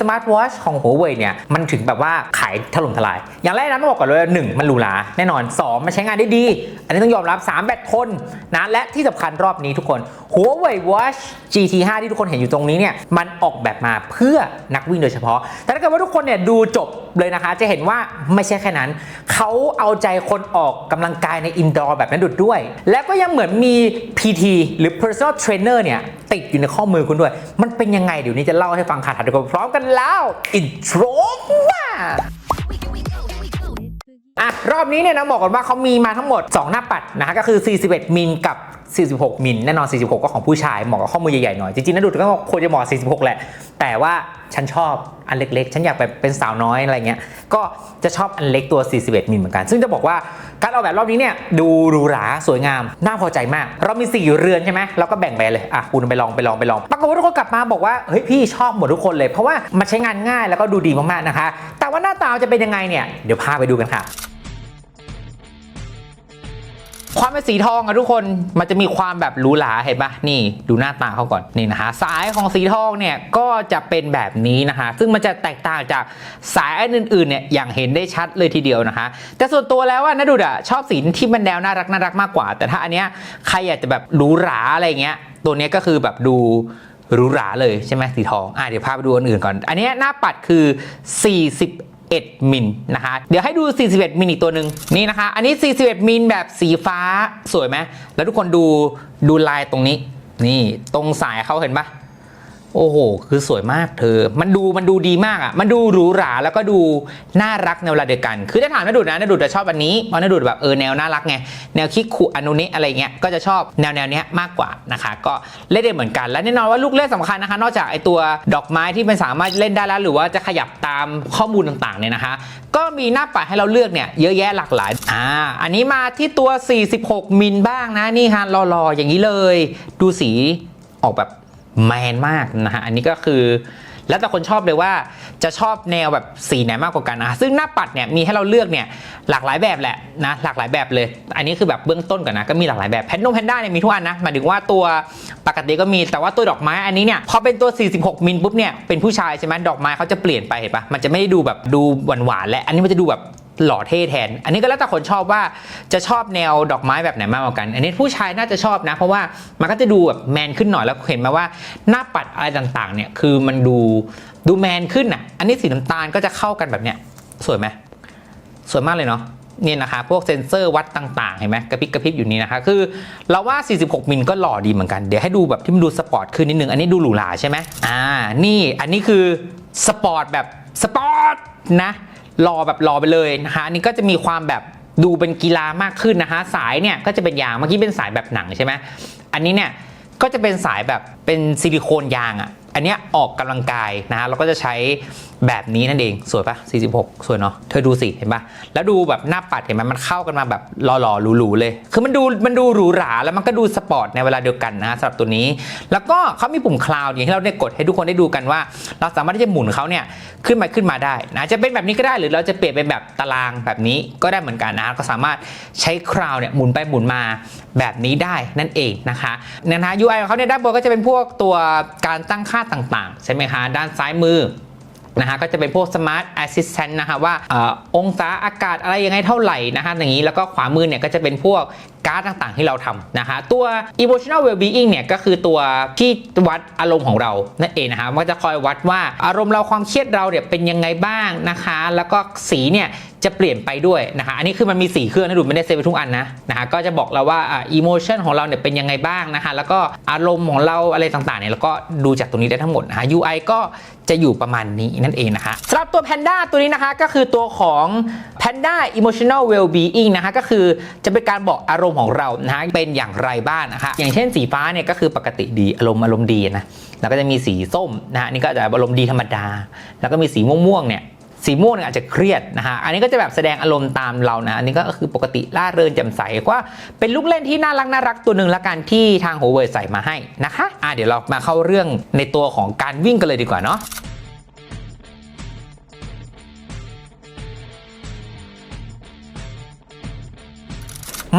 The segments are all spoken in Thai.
สมาร์ทวอชของ Huawei เนี่ยมันถึงแบบว่าขายถล่มทลาย อย่างแรกนะต้องบอกก่อนเลยหนึ่งมันหรูหราแน่นอน 2 มันใช้งานได้ดี อันนี้ต้องยอมรับ 3 แบตทนนะและที่สำคัญรอบนี้ทุกคน Huawei Watch GT5 ที่ทุกคนเห็นอยู่ตรงนี้เนี่ยมันออกแบบมาเพื่อนักวิ่งโดยเฉพาะ แต่ถ้าเกิดว่าทุกคนเนี่ยดูจบเลยนะคะ จะเห็นว่าไม่ใช่แค่นั้น เขาเอาใจคนออกกำลังกายในอินดอร์แบบนั้นดุดด้วย แล้วก็ยังเหมือนมี PT หรือ personal trainer เนี่ยติดอยู่ในข้อมือคุณด้วย มันเป็นยังไงเดี๋ยวนี้จะเล่าให้ฟังค่ะถัดไปพร้อมกันแล้วอินโทรมาอะรอบนี้เนี่ยนะบอกก่อนว่าเขามีมาทั้งหมด 2 หน้าปัดนะฮะก็คือ 41 มิลกับ46มิลแน่นอน 46 ก็ของผู้ชายเหมาะกับข้อมือใหญ่ๆหน่อย จริงๆนะดูก็ควรจะเหมาะ46 แหละ แต่ว่าฉันชอบอันเล็กๆ ฉันอยากแบบเป็นสาวน้อยอะไรเงี้ย ก็จะชอบอันเล็กตัว 41 มิลเหมือนกัน ซึ่งจะบอกว่าการออกแบบรอบนี้เนี่ยดูหรูหราสวยงาม น่าพอใจมาก เรามี 4 เรือนใช่ไหมเราก็แบ่งไปเลย อะคุณไปลองไปลองไปลอง ปรากฏว่าทุกคนกลับมาบอกว่า เฮ้ยพี่ชอบหมดทุกคนเลย เพราะว่ามันใช้งานง่ายแล้วก็ดูดีมากๆนะคะ แต่ว่าหน้าตาจะเป็นยังไงเนี่ย เดี๋ยวพาไปดูกันค่ะ ความเป็นสีทองอะทุกคนมันจะมีความแบบหรูหราเห็นปะนี่ดูหน้าตาเขาก่อนนี่นะคะสายของสีทองเนี่ยก็จะเป็นแบบนี้นะคะซึ่งมันจะแตกต่างจากสายอันอื่นๆเนี่ยอย่างเห็นได้ชัดเลยทีเดียวนะคะแต่ส่วนตัวแล้วว่านะดูดอะชอบสีที่มันแนวน่ารักน่ารักมากกว่า แต่ถ้าอันเนี้ยใครอยากจะแบบหรูหราอะไรเงี้ย ตัวเนี้ยก็คือแบบดูหรูหราเลยใช่ไหมสีทองอะเดี๋ยวพาไปดูอันอื่นก่อน อันเนี้ยหน้าปัดคือ40 1มิลนะคะ เดี๋ยวให้ดู 41มิลอีกตัวหนึ่งนี่นะคะ อันนี้ 41มิลแบบสีฟ้าสวยไหมแล้วทุกคนดูดูลายตรงนี้ นี่ตรงสายเขาเห็นปะ โอ้โห คือสวยมากเธอ มันดูมันดูดีมากอะ มันดูหรูหราแล้วก็ดูน่ารักในเวลาเดียวกัน คือถ้าถามนาดุดนะนาดุดจะชอบอันนี้ เพราะนาดุดแบบเออแนวน่ารักไง แนวคิกคุอนุนิอะไรเงี้ย ก็จะชอบแนวแนวเนี้ยมากกว่านะคะ ก็เล่นได้เหมือนกัน และแน่นอนว่าลูกเล่นสำคัญนะคะ นอกจากไอตัวดอกไม้ที่มันสามารถเล่นได้แล้ว หรือว่าจะขยับตามข้อมูลต่างๆเนี่ยนะคะ ก็มีหน้าปัดให้เราเลือกเนี่ยเยอะแยะหลากหลาย อ่า อันนี้มาที่ตัว 46 มิลบ้างนะ นี่ฮะรอๆอย่างนี้เลย ดูสีออกแบบ แมนมากนะฮะอันนี้ก็คือ แล้วแต่คนชอบเลยว่าจะชอบแนวแบบสีไหนมากกว่ากันนะซึ่งหน้าปัดเนี่ยมีให้เราเลือกเนี่ยหลากหลายแบบแหละนะหลากหลายแบบเลย อันนี้คือแบบเบื้องต้นก่อนนะก็มีหลากหลายแบบแพนโนแพนด้าเนี่ยมีทุกอันนะหมายถึงว่าตัวปกติก็มีแต่ว่าตัวดอกไม้อันนี้เนี่ยพอเป็นตัว 46 มิลปุ๊บเนี่ยเป็นผู้ชายใช่ไหมดอกไม้เขาจะเปลี่ยนไปเห็นปะมันจะไม่ได้ดูแบบดูหวานๆและอันนี้มันจะดูแบบ หล่อเท่แทน อันนี้ก็แล้วแต่คนชอบว่าจะชอบแนวดอกไม้แบบไหนมากกว่ากัน อันนี้ผู้ชายน่าจะชอบนะ เพราะว่ามันก็จะดูแบบแมนขึ้นหน่อยแล้วเห็นไหมว่าหน้าปัดอะไรต่างๆ เนี่ยคือมันดูดูแมนขึ้นอะ อันนี้สีน้ำตาลก็จะเข้ากันแบบเนี้ยสวยไหมสวยมากเลยเนาะนี่นะคะพวกเซ็นเซอร์วัดต่างๆเห็นไหมกระพริบกระพริบอยู่นี่นะคะคือเราว่า 46 มิลก็หล่อดีเหมือนกัน เดี๋ยวให้ดูแบบที่มันดูสปอร์ตขึ้นนิดนึง อันนี้ดูหรูหราใช่ไหมอ่านี่อันนี้คือสปอร์ตแบบสปอร์ตนะ รอแบบรอไปเลยนะคะอันนี้ก็จะมีความแบบดูเป็นกีฬามากขึ้นนะคะสายเนี่ยก็จะเป็นยางเมื่อกี้เป็นสายแบบหนังใช่ไหมอันนี้เนี่ยก็จะเป็นสายแบบเป็นซิลิโคนยางอะ่ะ อันเนี้ยออกกำลังกายนะฮะเราก็จะใช้แบบนี้นั่นเองสวยปะ46 สวยเนาะเธอดูสิเห็นปะแล้วดูแบบหน้าปัดเห็นไหมมันเข้ากันมาแบบหล่อๆหรูๆเลย คือมันดูมันดูหรูหราแล้วมันก็ดูสปอร์ตในเวลาเดียวกันนะะสำหรับตัวนี้ แล้วก็เขามีปุ่มคลาวด์อย่างที่เราได้กดให้ทุกคนได้ดูกันว่า เราสามารถที่จะหมุนเขาเนี่ยขึ้นมาขึ้นมาได้นะจะเป็นแบบนี้ก็ได้หรือเราจะเปลี่ยนเป็นแบบตารางแบบนี้ก็ได้เหมือนกันนะก็สามารถใช้คราวด์เนี่ยหมุนไปหมุนมาแบบนี้ได้นั่นเองนะคะนะฮะ UI ของเขาเนี่ยด้านบนก็จะเป็นพวกตัวการตั้งค่าต่างๆ ใช่ไหมคะ ด้านซ้ายมือนะฮะก็จะเป็นพวก Smart Assistant นะฮะว่าอาองศาอากาศอะไรยังไงเท่าไหร่นะฮะอย่างนี้แล้วก็ขวามือเนี่ยก็จะเป็นพวก การ์ดต่างๆ ที่เราทำนะคะตัว emotional well-being เนี่ยก็คือตัวที่วัดอารมณ์ของเรานั่นเองนะคะมันจะคอยวัดว่าอารมณ์เราความเครียดเราเนี่ยเป็นยังไงบ้างนะคะ แล้วก็สีเนี่ยจะเปลี่ยนไปด้วยนะคะ อันนี้คือมันมีสีเครื่องนะดูไม่ได้เซฟไปทุกอันนะนะคะ ก็จะบอกเราว่าอ่า emotion ของเราเนี่ยเป็นยังไงบ้างนะคะ แล้วก็อารมณ์ของเราอะไรต่างๆเนี่ยแล้วก็ดูจากตรงนี้ได้ทั้งหมดนะคะ UI ก็จะอยู่ประมาณนี้นั่นเองนะคะสำหรับตัว Panda ตัวนี้นะคะก็คือตัวของ Panda Emotional Well-being นะคะก็คือจะเป็นการบอกอารมณ์ของเรานะเป็นอย่างไรบ้างนะคะอย่างเช่นสีฟ้าเนี่ยก็คือปกติดีอารมณ์อารมณ์ดีนะแล้วก็จะมีสีส้มนะฮะนี่ก็จะอารมณ์ดีธรรมดา แล้วก็มีสีม่วงๆเนี่ยสีม่วงเนี่ยอาจจะเครียดนะฮะ อันนี้ก็จะแบบแสดงอารมณ์ตามเรานะ อันนี้ก็คือปกติล่าเริงแจ่มใสว่าเป็นลูกเล่นที่น่ารักน่ารักตัวหนึ่งละกันที่ทาง Huawei ใส่มาให้นะคะ อะเดี๋ยวเรามาเข้าเรื่องในตัวของการวิ่งกันเลยดีกว่าเนาะ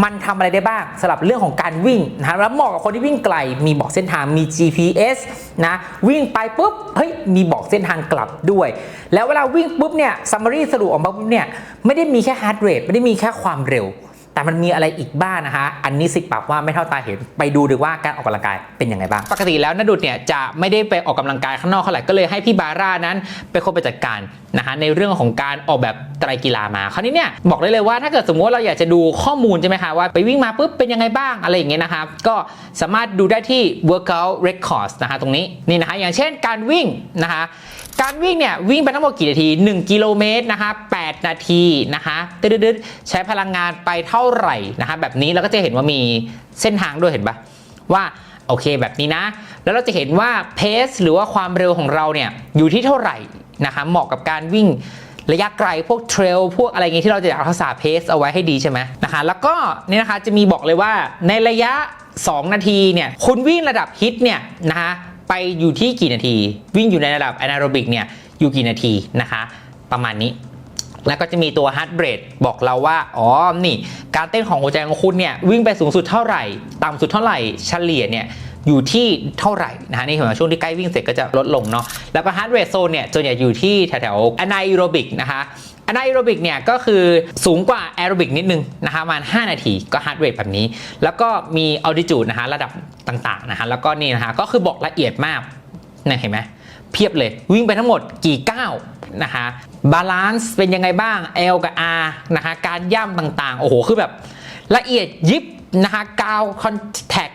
มันทำอะไรได้บ้างสำหรับเรื่องของการวิ่งนะแล้วเหมาะกับคนที่วิ่งไกล มีบอกเส้นทางมี GPS นะวิ่งไปปุ๊บเฮ้ยมีบอกเส้นทางกลับด้วย แล้วเวลาวิ่งปุ๊บเนี่ย summary สรุปออกมาปุ๊บเนี่ยไม่ได้มีแค่ heart rate ไม่ได้มีแค่ความเร็ว แต่มันมีอะไรอีกบ้างนะคะอันนี้สิปรับว่าไม่เท่าตาเห็น ไปดูดีว่าการออกกำลังกายเป็นยังไงบ้าง ปกติแล้วนดุดเนี่ยจะไม่ได้ไปออกกำลังกายข้างนอกเท่าไหร่ก็เลยให้พี่บาร่านั้นเป็นคนไปจัดการนะคะในเรื่องของการออกแบบไตรกีฬามา คราวนี้เนี่ยบอกได้เลยว่าถ้าเกิดสมมติว่าเราอยากจะดูข้อมูลใช่ไหมคะว่าไปวิ่งมาปุ๊บเป็นยังไงบ้างอะไรอย่างเงี้ยนะคะก็สามารถดูได้ที่ workout records นะคะตรงนี้นี่นะคะอย่างเช่นการวิ่งนะคะ การวิ่งเนี่ยวิ่งไปทั้งหมดกี่นาที 1 กิโลเมตรนะคะ8นาทีนะคะตึ๊ดๆใช้พลังงานไปเท่าไหร่นะคะแบบนี้เราก็จะเห็นว่ามีเส้นทางด้วยเห็นปะว่าโอเคแบบนี้นะ แล้วเราจะเห็นว่าเพสหรือว่าความเร็วของเราเนี่ยอยู่ที่เท่าไหร่นะคะเหมาะกับการวิ่งระยะไกลพวกเทรลพวกอะไรเงี้ยที่เราจะรักษาเพสเอาไว้ให้ดีใช่ไหมนะคะแล้วก็นี่นะคะจะมีบอกเลยว่าในระยะ 2 นาทีเนี่ยคุณวิ่งระดับฮิตเนี่ยนะคะ ไปอยู่ที่กี่นาที วิ่งอยู่ในระดับ a อ a โรบิกเนี่ยอยู่กี่นาทีนะคะ ประมาณนี้ แล้วก็จะมีตัว heart rate บอกเราว่า อ๋อ นี่ การเต้นของหัวใจของคุณเนี่ยวิ่งไปสูงสุดเท่าไหร่ ต่ำสุดเท่าไหร่เฉลี่ยเนี่ยอยู่ที่เท่าไหร่นะฮะนี่คือช่วงที่ใกล้วิ่งเสร็จก็จะลดลงเนาะแล้วก็ heart rate zone เนี่ยส่วนใหญ่อยู่ที่แถวๆ anaerobic นะคะ anaerobic เนี่ยก็คือสูงกว่า aerobic นิดนึงนะคะประมาณ 5 นาทีก็ heart rate แบบนี้ แล้วก็มี altitude นะคะระดับต่างๆนะคะแล้วก็นี่นะคะก็คือบอกละเอียดมากนะเห็นไหมเพียบเลยวิ่งไปทั้งหมดกี่ก้าวนะคะบาลานซ์เป็นยังไงบ้าง L กับ R นะคะการย่ำต่างๆ โอ้โห คือแบบละเอียดยิบนะคะกาวคอนแทก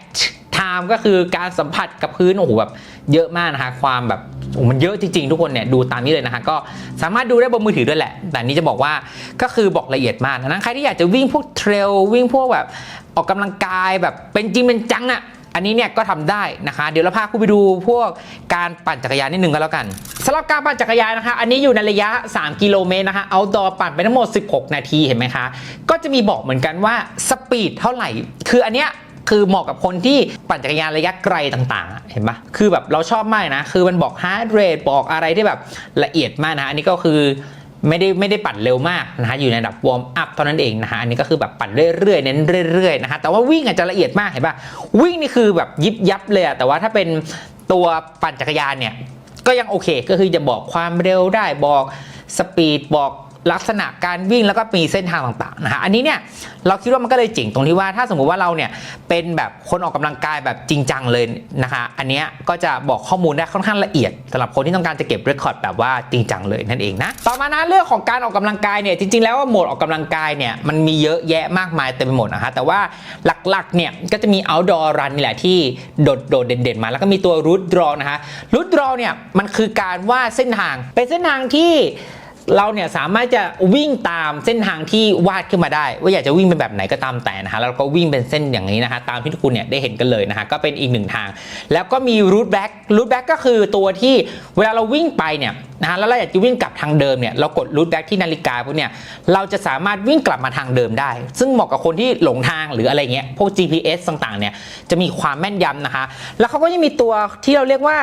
time ก็คือการสัมผัสกับพื้นโอ้โหแบบเยอะมากนะคะความแบบมันเยอะจริงๆ ทุกคนเนี่ยดูตามนี้เลยนะคะก็สามารถดูได้บนมือถือด้วยแหละ แต่นี้จะบอกว่าก็คือบอกละเอียดมากนะใครที่อยากจะวิ่งพวกเทรลวิ่งพวกแบบออกกำลังกายแบบเป็นจริงเป็นจังอะอันนี้เนี่ยก็ทำได้นะคะ เดี๋ยวเราพาคุณไปดูพวกการปั่นจักรยานนิดนึงก็แล้วกันสำหรับการปั่นจักรยานนะคะ อันนี้อยู่ในระยะ 3 กิโลเมตรนะคะเอาดอปั่นไปทั้งหมด 16 นาทีเห็นไหมคะ ก็จะมีบอกเหมือนกันว่าสปีดเท่าไหร่ คืออันเนี้ย คือเหมาะกับคนที่ปั่นจักรยานระยะไกลต่างๆ เห็นปะคือแบบเราชอบมากนะ คือมันบอก heart rate บอกอะไรที่แบบละเอียดมากนะ อันนี้ก็คือไม่ได้ไม่ได้ปั่นเร็วมากนะฮะอยู่ในระดับวอร์มอัพเท่านั้นเองนะฮะอันนี้ก็คือแบบปั่นเรื่อยๆเน้นเรื่อยๆนะฮะแต่ว่าวิ่งอาจจะละเอียดมากเห็นป่ะวิ่งนี่คือแบบยิบยับเลยอะแต่ว่าถ้าเป็นตัวปั่นจักรยานเนี่ยก็ยังโอเค ก็คือจะบอกความเร็วได้บอกสปีดบอก ลักษณะการวิ่งแล้วก็มีเส้นทางต่างๆนะฮะอันนี้เนี่ยเราคิดว่ามันก็เลยเจ๋งตรงที่ว่าถ้าสมมุติว่าเราเนี่ยเป็นแบบคนออกกำลังกายแบบจริงจังเลยนะคะอันเนี้ยก็จะบอกข้อมูลได้ค่อนข้างละเอียดสำหรับคนที่ต้องการจะเก็บเรคคอร์ดแบบว่าจริงจังเลยนั่นเองนะต่อมานะเรื่องของการออกกำลังกายเนี่ยจริงๆ แล้วโหมดออกกำลังกายเนี่ยมันมีเยอะแยะมากมายเต็มไปหมดนะฮะแต่ว่าหลักๆเนี่ยก็จะมี outdoor run นี่แหละที่โดดโดดเด่นๆมา แล้วก็มีตัว route draw นะคะ route draw เนี่ยมันคือการวาดเส้นทางเป็นเส้นทางที่ เราเนี่ยสามารถจะวิ่งตามเส้นทางที่วาดขึ้นมาได้ ว่าอยากจะวิ่งเป็นแบบไหนก็ตามแต่นะฮะแล้วก็วิ่งเป็นเส้นอย่างนี้นะฮะตามที่ทุกคนเนี่ยได้เห็นกันเลยนะฮะก็เป็นอีกหนึ่งทาง แล้วก็มีรูทแบ็กรูทแบ็กก็คือตัวที่เวลาเราวิ่งไปเนี่ย นะฮะแล้วเราอยากจะวิ่งกลับทางเดิมเนี่ยเรากดรูทแบ็กที่นาฬิกาพวกเนี่ยเราจะสามารถวิ่งกลับมาทางเดิมได้ ซึ่งเหมาะกับคนที่หลงทางหรืออะไรเงี้ยพวก GPS ต่างๆเนี่ยจะมีความแม่นยำนะคะ แล้วเขาก็ยังมีตัวที่เราเรียกว่า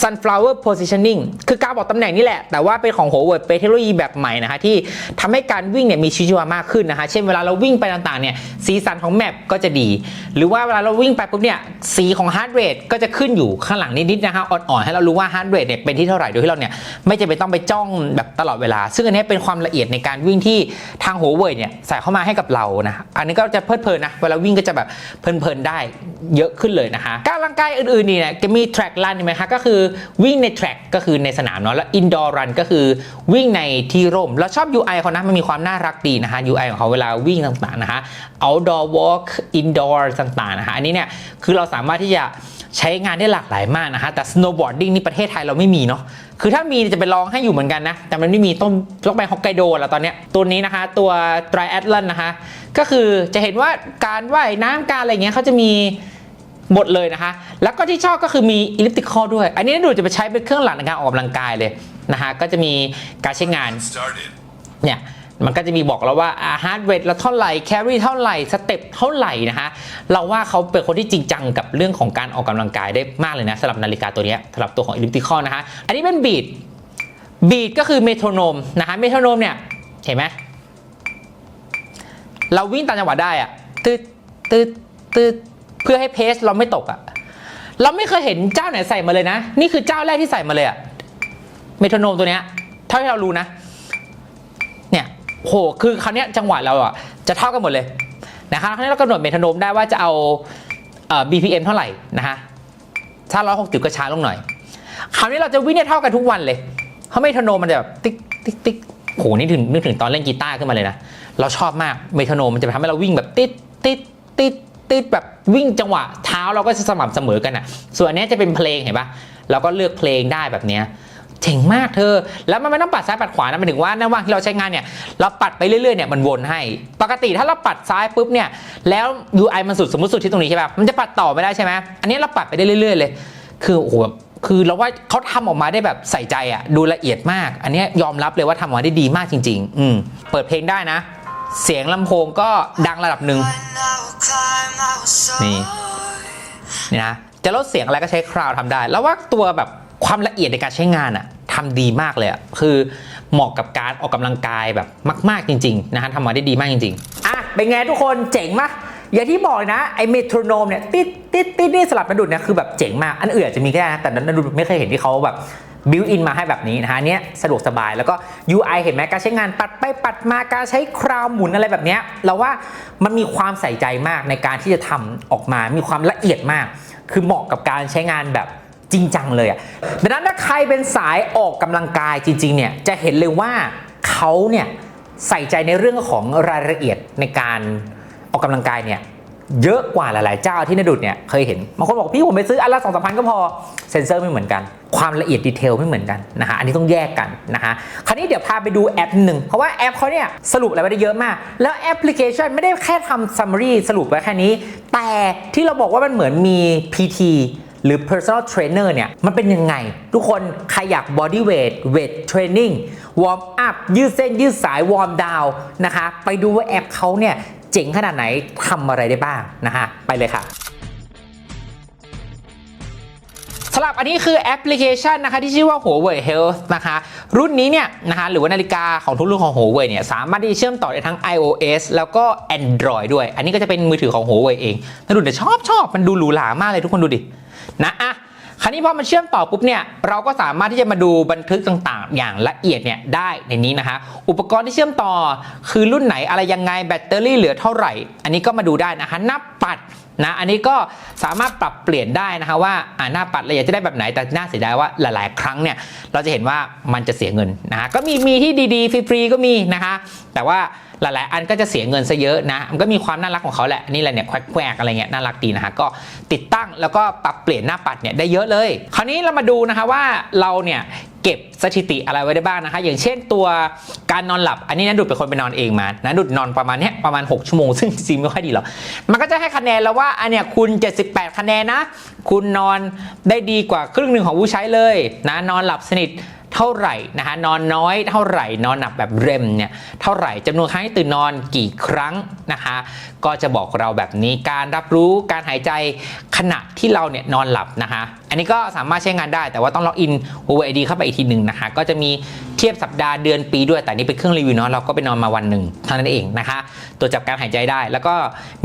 sunflower positioning คือการบอกตำแหน่งนี่แหละ แต่ว่าเป็นของ Howard เป็นเทคโนโลยีแบบใหม่นะคะที่ทำให้การวิ่งเนี่ยมีชีวิตชีวามากขึ้นนะคะเช่นเวลาเราวิ่งไปต่างๆเนี่ยสีสันของแมปก็จะดี หรือว่าเวลาเราวิ่งไปปุ๊บเนี่ยสีของ heart rate ก็จะขึ้นอยู่ข้างหลังนิดๆนะคะอ่อนๆให้เรารู้ว่า heart rate เนี่ยเป็นที่เท่าไหร่โดยที่เราเนี่ยไม่จำเป็นต้องไปจ้องแบบตลอดเวลา ซึ่งอันนี้เป็นความละเอียดในการวิ่งที่ทาง Howard เนี่ยใส่เข้ามาให้กับเรานะ อันนี้ก็จะเพลิดเพลินนะ เวลาวิ่งก็จะแบบเพลินๆได้เยอะขึ้นเลยนะคะการออกกำลังกายอื่นๆนี่เนี่ยจะมี track run เห็นไหมคะก็คือวิ่งใน track ก็คือในสนามเนาะแล้ว indoor run ก็คือวิ่งในที่ร่มเราชอบ UI เขานะมันมีความน่ารักดีนะคะ UI ของเขาเวลาวิ่งต่างๆนะคะ outdoor walk indoor ต่างๆนะคะอันนี้เนี่ยคือเราสามารถที่จะใช้งานได้หลากหลายมากนะคะแต่ snowboarding นี่ประเทศไทยเราไม่มีเนาะ คือถ้ามีจะไปลองให้อยู่เหมือนกันนะ แต่มันไม่มีต้องต้องไปฮอกไกโดแล้วตอนเนี้ยตัวนี้นะคะ ตัว triathlon นะคะ ก็คือจะเห็นว่าการว่ายน้ำการอะไรเงี้ยเขาจะมีหมดเลยนะคะ แล้วก็ที่ชอบก็คือมี elliptical ด้วย อันนี้ดูจะไปใช้เป็นเครื่องหลังในการออกกำลังกายเลยนะคะก็จะมีการใช้งานเนี่ย มันก็จะมีบอกเราว่าอ่า heart rate เราเท่าไหร่ carry เท่าไหร่สเต็ปเท่าไหร่นะคะเราว่าเขาเป็นคนที่จริงจังกับเรื่องของการออกกำลังกายได้มากเลยนะสำหรับนาฬิกาตัวนี้สำหรับตัวของ elliptical นะคะอันนี้เป็นบีดบีดก็คือเมโทรโนมนะคะเมโทรโนมเนี่ยเห็นไหมเราวิ่งตามจังหวะได้อะตืดตืดตืดเพื่อให้เพสเราไม่ตกอะเราไม่เคยเห็นเจ้าไหนใส่มาเลยนะ นี่คือเจ้าแรกที่ใส่มาเลยอะเมโทรโนมตัวเนี้ยเท่าที่เรารู้นะ โหคือคราวนี้จังหวะเราอะจะเท่ากันหมดเลยนะคะคราวนี้เรากำหนดเมทรโนมได้ว่าจะเอาเอ่อ BPM เท่าไหร่นะคะถ้าร้อยหกสิบก็ช้าลงหน่อย คราวนี้เราจะวิ่งเนี่ยเท่ากันทุกวันเลยเพราะเมทรโนมมันจะแบบติ๊กติ๊กติ๊กโหนี่ถึงนึกถึงตอนเล่นกีตาร์ขึ้นมาเลยนะ เราชอบมากเมทรโนมมันจะทำให้เราวิ่งแบบติ๊ดติ๊ดติ๊ดติดแบบวิ่งจังหวะเท้าเราก็จะสม่ำเสมอกันอะ ส่วนนี้จะเป็นเพลงเห็นปะเราก็เลือกเพลงได้แบบเนี้ย เจ๋งมากเธอ แล้วมันไม่ต้องปัดซ้ายปัดขวานะหมายถึงว่าในระหว่างที่เราใช้งานเนี่ยเราปัดไปเรื่อยๆเนี่ยมันวนให้ ปกติถ้าเราปัดซ้ายปุ๊บเนี่ยแล้ว UI มันสุดสมมติสุดที่ตรงนี้ใช่ป่ะมันจะปัดต่อไม่ได้ใช่ไหมอันนี้เราปัดไปได้เรื่อยๆเลย คือโอ้โหคือเราว่าเขาทำออกมาได้แบบใส่ใจอะดูละเอียดมาก อันนี้ยอมรับเลยว่าทำออกมาได้ดีมากจริง ๆ อืมเปิดเพลงได้นะ เสียงลำโพงก็ดังระดับหนึ่งนี่นี่นะจะลดเสียงอะไรก็ใช้คราวทำได้ แล้วว่าตัวแบบ ความละเอียดในการใช้งานอะทำดีมากเลยอะคือเหมาะกับการออกกำลังกายแบบมาก ๆจริง ๆ นะฮะทำมาได้ดีมากจริงๆอะเป็นไงทุกคนเจ๋งมากอย่างที่บอกนะไอ้เมโทรโนมเนี่ยติดติดติดนี่สลับนาดุดเนี่ยคือแบบเจ๋งมาก อันอื่นอาจจะมีก็ได้นะแต่นาดุดไม่เคยเห็นที่เขาแบบบิวอินมาให้แบบนี้นะฮะเนี้ยสะดวกสบายแล้วก็ UI เห็นไหมการใช้งานปัดไปปัดมาการใช้คราวหมุนอะไรแบบเนี้ยเราว่ามันมีความใส่ใจมากในการที่จะทำออกมา มีความละเอียดมาก คือเหมาะกับการใช้งานแบบ ริงจังเลยอะ่ะดังนั้นถ้าใครเป็นสายออกกำลังกายจริงๆเนี่ยจะเห็นเลยว่าเขาเนี่ยใส่ใจในเรื่องของรายละเอียดในการออกกำลังกายเนี่ยเยอะกว่าหลายๆ เจ้าที่นดุดเนี่ยเคยเห็นบางคนบอกพี่ผมไปซื้ออันละสองสามพันก็พอเซ็นเซอร์ไม่เหมือนกัน ความละเอียดดีเทลไม่เหมือนกันนะฮะอันนี้ต้องแยกกันนะฮะคราวนี้เดี๋ยวพาไปดูแอปหนึ่งเพราะว่าแอปเขาเนี่ยสรุปอะไรไว้ได้เยอะมาก แล้วแอปพลิเคชันไม่ได้แค่ทำ summary สรุปไว้แค่นี้ แต่ที่เราบอกว่ามันเหมือนมี PT หรือ personal trainer เนี่ย มันเป็นยังไง ทุกคนใครอยาก body weight weight training warm up ยืดเส้นยืดสาย warm down นะคะ ไปดูว่าแอปเขาเนี่ย เจ๋งขนาดไหนทำอะไรได้บ้างนะคะไปเลยค่ะสำหรับอันนี้คือแอปพลิเคชันนะคะที่ชื่อว่า Huawei Health นะคะรุ่นนี้เนี่ยนะคะหรือว่านาฬิกาของทุกรุ่นของ Huawei เนี่ยสามารถที่จะเชื่อมต่อได้ทั้ง iOS แล้วก็ Android ด้วย อันนี้ก็จะเป็นมือถือของ Huawei เองถ้าดูเนี่ยชอบชอบมันดูหรูหรามากเลยทุกคนดูดิ นะอะคราวนี้พอมันเชื่อมต่อปุ๊บเนี่ยเราก็สามารถที่จะมาดูบันทึกต่างๆ อย่างละเอียดเนี่ยได้ในนี้นะคะอุปกรณ์ที่เชื่อมต่อคือรุ่นไหนอะไรยังไงแบตเตอรี่เหลือเท่าไหร่ อันนี้ก็มาดูได้นะคะหน้าปัดนะอันนี้ก็สามารถปรับเปลี่ยนได้นะคะว่าอ่าหน้าปัดเราอยากจะได้แบบไหนแต่น่าเสียดายว่าหลายๆ ครั้งเนี่ยเราจะเห็นว่ามันจะเสียเงินนะคะก็มีมีที่ดีๆฟรีๆก็มีนะคะแต่ว่า หลายๆ อันก็จะเสียเงินซะเยอะนะ มันก็มีความน่ารักของเขาแหละ นี่แหละเนี่ยแควกๆอะไรเงี้ยน่ารักดีนะฮะ ก็ติดตั้งแล้วก็ปรับเปลี่ยนหน้าปัดเนี่ยได้เยอะเลย คราวนี้เรามาดูนะคะว่าเราเนี่ยเก็บสถิติอะไรไว้ได้บ้างนะคะ อย่างเช่นตัวการนอนหลับ อันนี้นะดุดเป็นคนไปนอนเองมา นะดุดนอนประมาณเนี้ยประมาณ 6 ชั่วโมง ซึ่งจริงไม่ค่อยดีหรอก มันก็จะให้คะแนนแล้วว่า อันเนี้ยคุณ 78 คะแนนนะ คุณนอนได้ดีกว่าครึ่งหนึ่งของผู้ใช้เลยนะ นอนหลับสนิท เท่าไหร่นะคะนอนน้อย เท่าไหร่นอนหนับแบบเร็มเนี่ยเท่าไหร่จำนวนครั้งที่ตื่นนอนกี่ครั้งนะคะก็จะบอกเราแบบนี้การรับรู้การหายใจขณะที่เราเนี่ยนอนหลับนะคะอันนี้ก็สามารถใช้งานได้แต่ว่าต้องล็อกอิน Huawei ID เข้าไปอีกทีหนึ่งนะคะก็จะมีเทียบสัปดาห์เดือนปีด้วยแต่นี่เป็นเครื่องรีวิวเนาะเราก็ไปนอนมาวันหนึ่งเท่านั้นเองนะคะตัวจจับการหายใจได้ แล้วก็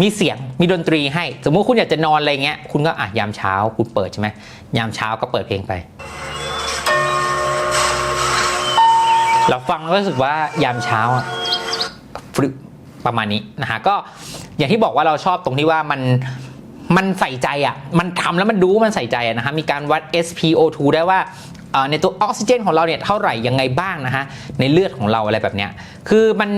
มีเสียงมีดนตรีให้ สมมุติคุณอยากจะนอนอะไรเงี้ยคุณก็อะยามเช้าคุณเปิดใช่ไหมยามเช้าก็เปิดเพลงไป เราฟังแล้วรู้สึกว่ายามเช้าฟึประมาณนี้นะฮะก็อย่างที่บอกว่าเราชอบตรงที่ว่ามันมันใส่ใจอะ มันทำแล้วมันดูมันใส่ใจะนะฮะ มีการวัด SpO2 ได้ว่าในตัวออกซิเจนของเราเนี่ยเท่าไหร่ยังไงบ้างนะฮะ ในเลือดของเราอะไรแบบเนี้ย คือมัน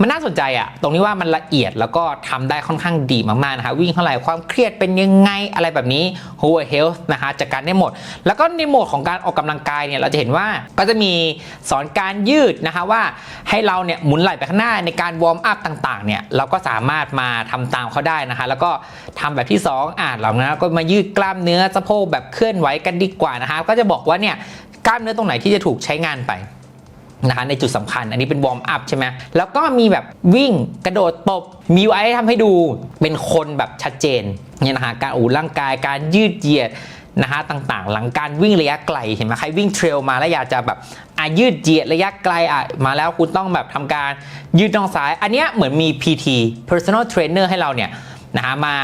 มันน่าสนใจอะตรงที่ว่ามันละเอียดแล้วก็ทำได้ค่อนข้างดีมากๆนะคะวิ่งเท่าไหร่ความเครียดเป็นยังไงอะไรแบบนี้ Huawei Health นะคะจัดการได้หมด แล้วก็ในโหมดของการออกกำลังกายเนี่ยเราจะเห็นว่าก็จะมีสอนการยืดนะคะว่าให้เราเนี่ยหมุนไหล่ไปข้างหน้าในการวอร์มอัพต่างๆเนี่ยเราก็สามารถมาทำตามเขาได้นะคะแล้วก็ทำแบบที่ 2อ่านเหล่านั้นก็มายืดกล้ามเนื้อสะโพกแบบเคลื่อนไหวกันดีกว่านะคะก็จะบอกว่าเนี่ยกล้ามเนื้อตรงไหนที่จะถูกใช้งานไป นะคะในจุดสำคัญ อันนี้เป็นวอร์มอัพใช่ไหมแล้วก็มีแบบวิ่งกระโดดตบมีไว้ทำให้ดูเป็นคนแบบชัดเจนเนี่ยนะคะการอู่ร่างกายการยืดเหยียดนะคะต่างๆ หลังการวิ่งระยะไกลเห็นไหมใครวิ่งเทรลมาแล้วอยากจะแบบอะยืดเหยียดระยะไกลอะมาแล้วคุณต้องแบบทำการยืดน่องซ้าย อันเนี้ยเหมือนมี PT personal trainer ให้เราเนี่ยนะฮะมา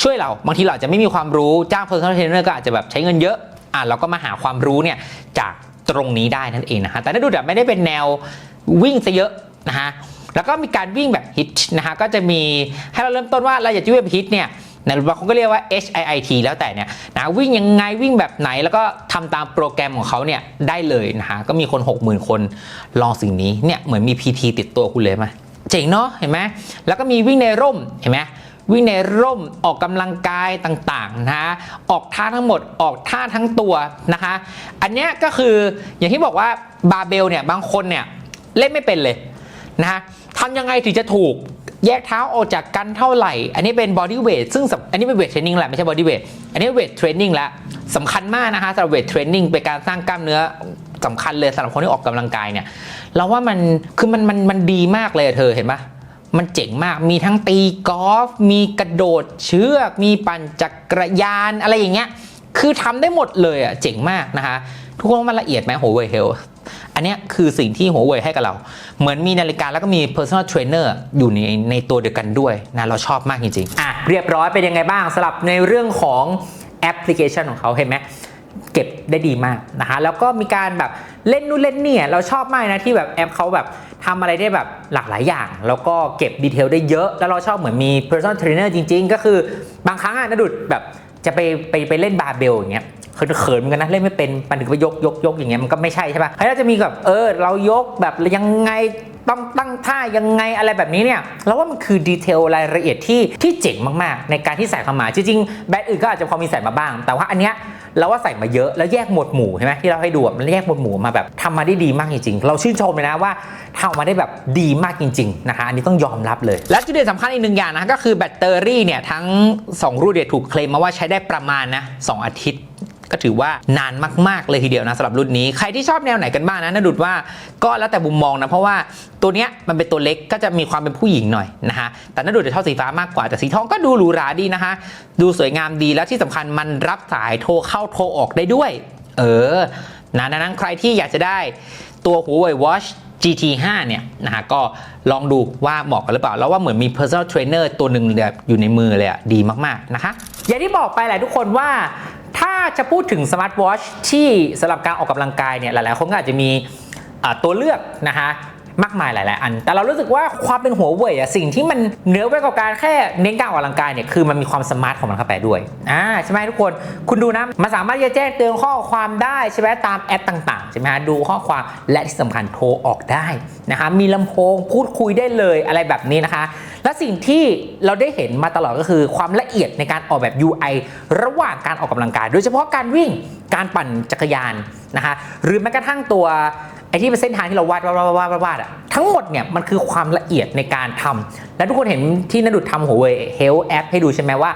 ช่วยเราบางทีเราจจะไม่มีความรู้จ้าง personal trainer ก็อาจจะแบบใช้เงินเยอะอะเราก็มาหาความรู้เนี่ยจาก ตรงนี้ได้นั่นเองนะฮะแต่ถ้าดูแบบไม่ได้เป็นแนววิ่งซะเยอะนะฮะแล้วก็มีการวิ่งแบบฮิตนะฮะก็จะมีให้เราเริ่มต้นว่าเราอยากจะวิ่งแบบฮิตเนี่ยในบางคนก็เรียกว่า HIIT แล้วแต่เนี่ยนะวิ่งยังไงวิ่งแบบไหนแล้วก็ทำตามโปรแกรมของเขาเนี่ยได้เลยนะฮะก็มีคน 60,000 คนลองสิ่งนี้เนี่ยเหมือนมี PT ติดตัวคุณเลยไหมเจ๋งเนาะเห็นไหมแล้วก็มีวิ่งในร่มเห็นไหม วิ่งในร่มออกกำลังกายต่างๆนะออกท่าทั้งหมดออกท่าทั้งตัวนะคะ อันนี้ก็คืออย่างที่บอกว่าบาเบลเนี่ยบางคนเนี่ยเล่นไม่เป็นเลยนะฮะทำยังไงถึงจะถูกแยกเท้าออกจากกันเท่าไหร่ อันนี้เป็นบอดี้เวทซึ่งอันนี้เป็นเวทเทรนนิ่งแหละไม่ใช่บอดี้เวทอันนี้เวทเทรนนิ่งแล้วสำคัญมากนะคะสำหรับเวทเทรนนิ่งเป็นการสร้างกล้ามเนื้อสำคัญเลยสำหรับคนที่ออกกำลังกายเนี่ยเราว่ามันคือมันมันมันดีมากเลยเธอเห็นปะ มันเจ๋งมากมีทั้งตีกอล์ฟมีกระโดดเชือก มีปั่นจักรยานอะไรอย่างเงี้ยคือทำได้หมดเลยอะเจ๋งมากนะคะ ทุกคนว่ามันละเอียดไหมโหเว่ยเฮลอันเนี้ยคือสิ่งที่หัวเว่ยให้กับเรา เหมือนมีนาฬิกาแล้วก็มี personal trainer อยู่ในในตัวเดียวกันด้วยนะเราชอบมากจริงๆอะเรียบร้อยเป็นยังไงบ้างสำหรับในเรื่องของแอปพลิเคชันของเขาเห็นไหมเก็บได้ดีมากนะคะแล้วก็มีการแบบเล่นนู่นเล่นนี่อะเราชอบมากนะที่แบบแอปเขาแบบ ทำอะไรได้แบบหลากหลายอย่าง แล้วก็เก็บดีเทลได้เยอะ แล้วเราชอบเหมือนมี personal trainer จริง ๆ ก็คือบางครั้งอะนะดุดแบบจะไปไปไปเล่นบาร์เบลอย่างเงี้ยเขินๆเหมือนกันนะเล่นไม่เป็นมันถึงไปยกยกยกอย่างเงี้ยมันก็ไม่ใช่ใช่ปะเฮ้เราจะมีแบบเออ เรายกแบบยังไงต้องตั้งท่ายังไงอะไรแบบนี้เนี่ยเราว่ามันคือดีเทลรายละเอียดที่ที่เจ๋งมากๆ ในการที่ใส่เข้ามาจริงๆแบรนด์อื่นก็อาจจะพอมีใส่มาบ้าง แต่ว่าอันเนี้ยเราว่าใส่มาเยอะแล้วแยกหมวดหมู่ใช่ไหมที่เราให้ดูมันแยกหมวดหมู่มาแบบทำมาได้ดีมากจริงๆ เราชื่นชมเลยนะว่าทำออกมาได้แบบดีมากจริงๆนะคะอันนี้ต้องยอมรับเลย และจุดเด่นสำคัญอีกหนึ่งอย่างนะก็คือแบตเตอรี่เนี่ยทั้ง 2 รุ่นเนี่ยถูกเคลมมาว่าใช้ได้ประมาณนะสอาทิตย์ก็ถือว่านานมากๆเลยทีเดียวนะสำหรับรุ่นนี้ ใครที่ชอบแนวไหนกันบ้างนะน่าดุดว่าก็แล้วแต่มุมมองนะ เพราะว่าตัวเนี้ยมันเป็นตัวเล็กก็จะมีความเป็นผู้หญิงหน่อยนะฮะแต่น่าดุดจะชอบสีฟ้ามากกว่า แต่สีทองก็ดูหรูหราดีนะคะดูสวยงามดีแล้วที่สำคัญมันรับสายโทรเข้าโทรออกได้ด้วย เออนะดังนั้นใครที่อยากจะได้ตัว Huawei Watch GT 5 เนี่ยนะฮะก็ลองดูว่าเหมาะกันหรือเปล่า แล้วว่าเหมือนมี personal trainer ตัวหนึ่งแบบอยู่ในมือเลยอะดีมากๆนะคะอย่างที่บอกไปแหละทุกคนว่าถ้าจะพูดถึงสมาร์ทวอชที่สำหรับการออกกำลังกายเนี่ยหลายๆ คนก็อาจจะมีตัวเลือกนะคะ มากมายหลาย ๆ อัน แต่เรารู้สึกว่าความเป็นหัวเว่ยอะสิ่งที่มันเหนือไปกว่าการแค่เน้นการออกกำลังกายเนี่ยคือมันมีความสมาร์ทของมันเข้าไปด้วยอ่าใช่ไหมทุกคนคุณดูนะมันสามารถที่จะแจ้งเตือนข้อความได้ใช่ไหมตามแอปต่าง ๆ ใช่ไหมฮะดูข้อความและที่สำคัญโทรออกได้นะคะมีลำโพงพูดคุยได้เลยอะไรแบบนี้นะคะ และสิ่งที่เราได้เห็นมาตลอดก็คือความละเอียดในการออกแบบ UI ระหว่างการออกกำลังกาย โดยเฉพาะการวิ่งการปั่นจักรยานนะคะหรือแม้กระทั่งตัว ไอ้ที่เป็นเส้นทางที่เราวาดวาดวาดวาดวาดวาดอะทั้งหมดเนี่ยมันคือความละเอียดในการทำและทุกคนเห็นที่นดุดทำหัวเว่ย Health App ให้ดูใช่ไหมว่า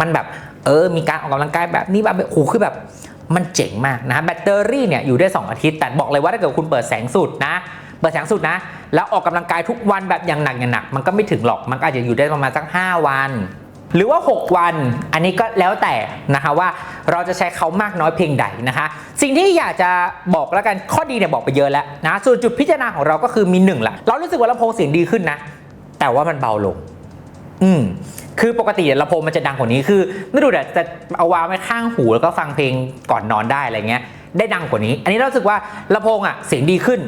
มันแบบเออมีการออกกำลังกายแบบนี้แบบโอ้โหคือแบบมันเจ๋งมากนะแบตเตอรี่เนี่ยอยู่ได้ 2 อาทิตย์ แต่บอกเลยว่าถ้าเกิดคุณเปิดแสงสุดนะ เปิดแสงสุดนะ แล้วออกกำลังกายทุกวันแบบอย่างหนักอย่างหนัก มันก็ไม่ถึงหรอกมันก็อาจจะอยู่ได้ประมาณสัก5วัน หรือว่า 6 วัน อันนี้ก็แล้วแต่นะคะว่าเราจะใช้เขามากน้อยเพียงใดนะคะ สิ่งที่อยากจะบอกแล้วกันข้อดีเนี่ยบอกไปเยอะแล้วนะส่วนจุดพิจารณาของเราก็คือมีหนึ่งละเรารู้สึกว่าลำโพงเสียงดีขึ้นนะ แต่ว่ามันเบาลง อืมคือปกติลำโพงมันจะดังกว่านี้คือไม่ดูแต่จะเอาวางไว้ข้างหูแล้วก็ฟังเพลงก่อนนอนได้อะไรเงี้ยได้ดังกว่านี้ อันนี้เราสึกว่าลำโพงอะเสียงดีขึ้น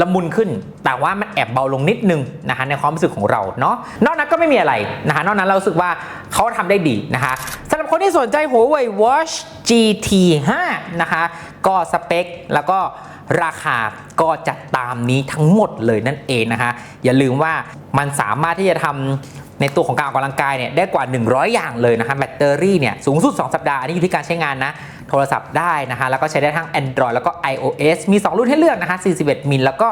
ละมุนขึ้น แต่ว่ามันแอบเบาลงนิดนึงนะคะในความรู้สึกของเราเนาะนอกนั้นก็ไม่มีอะไรนะคะนอกนั้นเราสึกว่าเขาทำได้ดีนะคะสำหรับคนที่สนใจ Huawei Watch GT 5นะคะก็สเปคแล้วก็ราคาก็จะตามนี้ทั้งหมดเลยนั่นเองนะคะอย่าลืมว่ามันสามารถที่จะทำ ในตัวของการออกกำลังกายเนี่ยได้กว่า 100 อย่างเลยนะคะแบตเตอรี่เนี่ยสูงสุด 2 สัปดาห์ อันนี้อยู่ที่การใช้งานนะ โทรศัพท์ได้นะคะแล้วก็ใช้ได้ทั้ง Android แล้วก็ iOS มี 2 รุ่นให้เลือกนะคะ41 มิลแล้วก็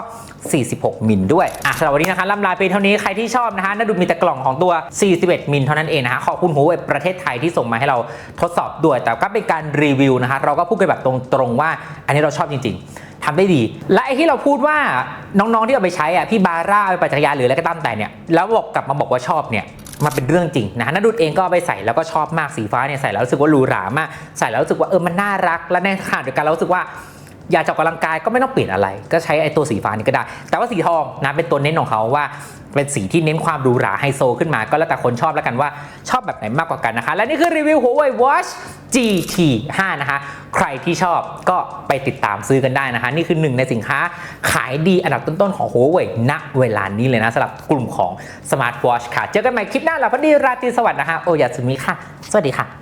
46 มิลด้วยอะสำหรับวันนี้นะคะล่ำลาไปเท่านี้ใครที่ชอบนะคะน่าดูมีแต่กล่องของตัว 41 มิลเท่านั้นเองนะคะขอบคุณหัวเว่ยประเทศไทยที่ส่งมาให้เราทดสอบด้วย แต่ก็เป็นการรีวิวนะคะเราก็พูดกันแบบตรงๆว่า อันนี้เราชอบจริง ๆ ทำได้ดี และไอ้ที่เราพูดว่าน้องๆที่เอาไปใช้อะพี่บาร่าไปปั่นจักรยานหรืออะไรก็ตามแต่เนี่ยแล้วบอกกลับมาบอกว่าชอบเนี่ยมันเป็นเรื่องจริงนะนัดดุดเองก็เอาไปใส่แล้วก็ชอบมากสีฟ้าเนี่ยใส่แล้วรู้สึกว่าหรูหรามากใส่แล้วรู้สึกว่าเออมันน่ารัก และในขณะเดียวกันเรารู้สึกว่า อยากจะออกกำลังกายก็ไม่ต้องเปลี่ยนอะไร ก็ใช้ไอ้ตัวสีฟ้านี้ก็ได้ แต่ว่าสีทองนะเป็นตัวเน้นของเขาว่าเป็นสีที่เน้นความหรูหราไฮโซขึ้นมาก็แล้วแต่คนชอบแล้วกันว่าชอบแบบไหนมากกว่ากันนะคะ และนี่คือรีวิว Huawei Watch GT 5 นะคะ ใครที่ชอบก็ไปติดตามซื้อกันได้นะคะ นี่คือหนึ่งในสินค้าขายดีอันดับต้นๆของ Huawei ณเวลานี้เลยนะสำหรับกลุ่มของ Smart Watch ค่ะ เจอกันใหม่คลิปหน้าหลับพอดีราตรีสวัสดิ์นะคะ โอยาสุมิค่ะ สวัสดีค่ะ